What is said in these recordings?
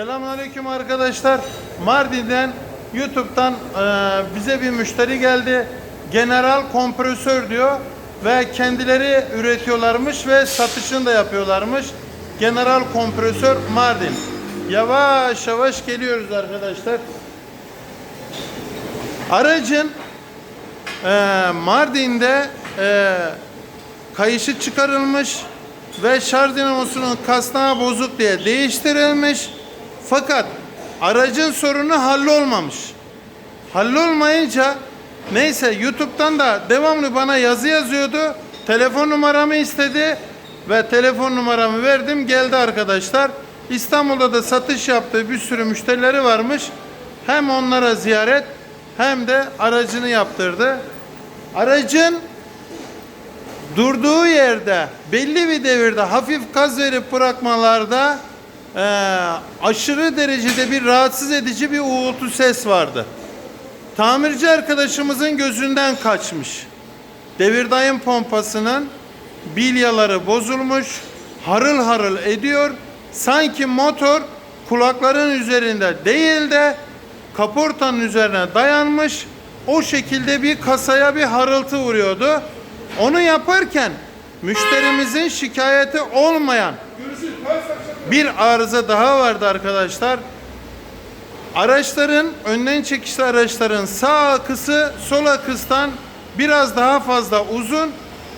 Selamünaleyküm arkadaşlar. Mardin'den YouTube'dan e, bize bir müşteri geldi. General kompresör diyor ve kendileri üretiyorlarmış ve satışını da yapıyorlarmış. General kompresör Mardin. Yavaş yavaş geliyoruz arkadaşlar. Aracın e, Mardin'de e, kayışı çıkarılmış ve şarj dinamosunun kasnağı bozuk diye değiştirilmiş. Fakat aracın sorunu hallolmamış. Hallolmayınca neyse YouTube'dan da devamlı bana yazı yazıyordu. Telefon numaramı istedi ve telefon numaramı verdim geldi arkadaşlar. İstanbul'da da satış yaptığı bir sürü müşterileri varmış. Hem onlara ziyaret hem de aracını yaptırdı. Aracın durduğu yerde belli bir devirde hafif gaz verip bırakmalarda eee, aşırı derecede bir rahatsız edici bir uğultu ses vardı. Tamirci arkadaşımızın gözünden kaçmış. Devirdayım pompasının bilyaları bozulmuş, harıl harıl ediyor. Sanki motor kulakların üzerinde değil de kaportanın üzerine dayanmış. O şekilde bir kasaya bir harıltı vuruyordu. Onu yaparken müşterimizin şikayeti olmayan bir arıza daha vardı arkadaşlar. Araçların önden çekişli araçların sağ akısı sol akıstan biraz daha fazla uzun.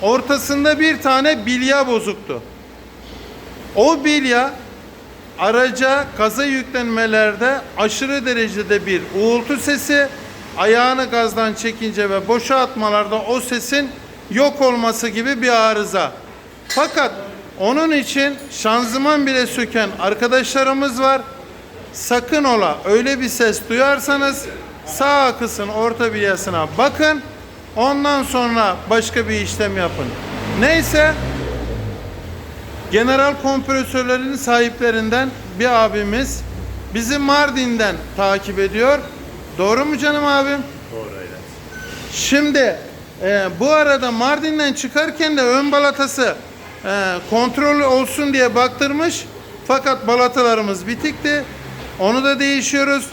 Ortasında bir tane bilya bozuktu. O bilya araca gaza yüklenmelerde aşırı derecede bir uğultu sesi, ayağını gazdan çekince ve boşa atmalarda o sesin yok olması gibi bir arıza. Fakat onun için şanzıman bile söken arkadaşlarımız var. Sakın ola öyle bir ses duyarsanız sağ akısın orta bilyasına bakın. Ondan sonra başka bir işlem yapın. Neyse General kompresörlerin sahiplerinden bir abimiz bizi Mardin'den takip ediyor. Doğru mu canım abim? Doğru öyle. Şimdi e, bu arada Mardin'den çıkarken de ön balatası e, kontrol olsun diye baktırmış. Fakat balatalarımız bitikti. Onu da değişiyoruz.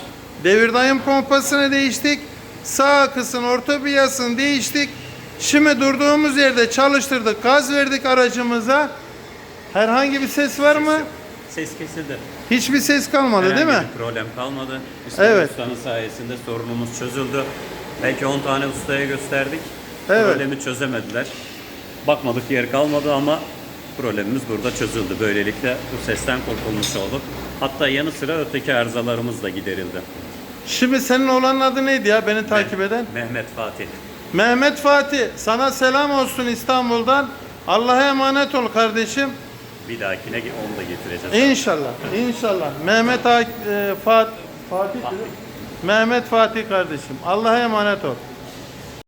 Devirdayım pompasını değiştik. Sağ akısın orta biyasını değiştik. Şimdi durduğumuz yerde çalıştırdık. Gaz verdik aracımıza. Herhangi bir ses var mı? Ses kesildi. Hiçbir ses kalmadı değil mi? Herhangi bir problem kalmadı. Üstelik Evet. ustanın sayesinde sorunumuz çözüldü. Belki 10 tane ustaya gösterdik. Evet. Problemi çözemediler. Bakmadık yer kalmadı ama problemimiz burada çözüldü. Böylelikle bu sesten kurtulmuş olduk. Hatta yanı sıra öteki arızalarımız da giderildi. Şimdi senin oğlanın adı neydi ya beni takip eden? Mehmet Fatih. Mehmet Fatih sana selam olsun İstanbul'dan. Allah'a emanet ol kardeşim. Bir dahakine onu da getireceğiz. İnşallah. İnşallah. Mehmet e, Fat Fatih. Mehmet Fatih kardeşim. Allah'a emanet ol.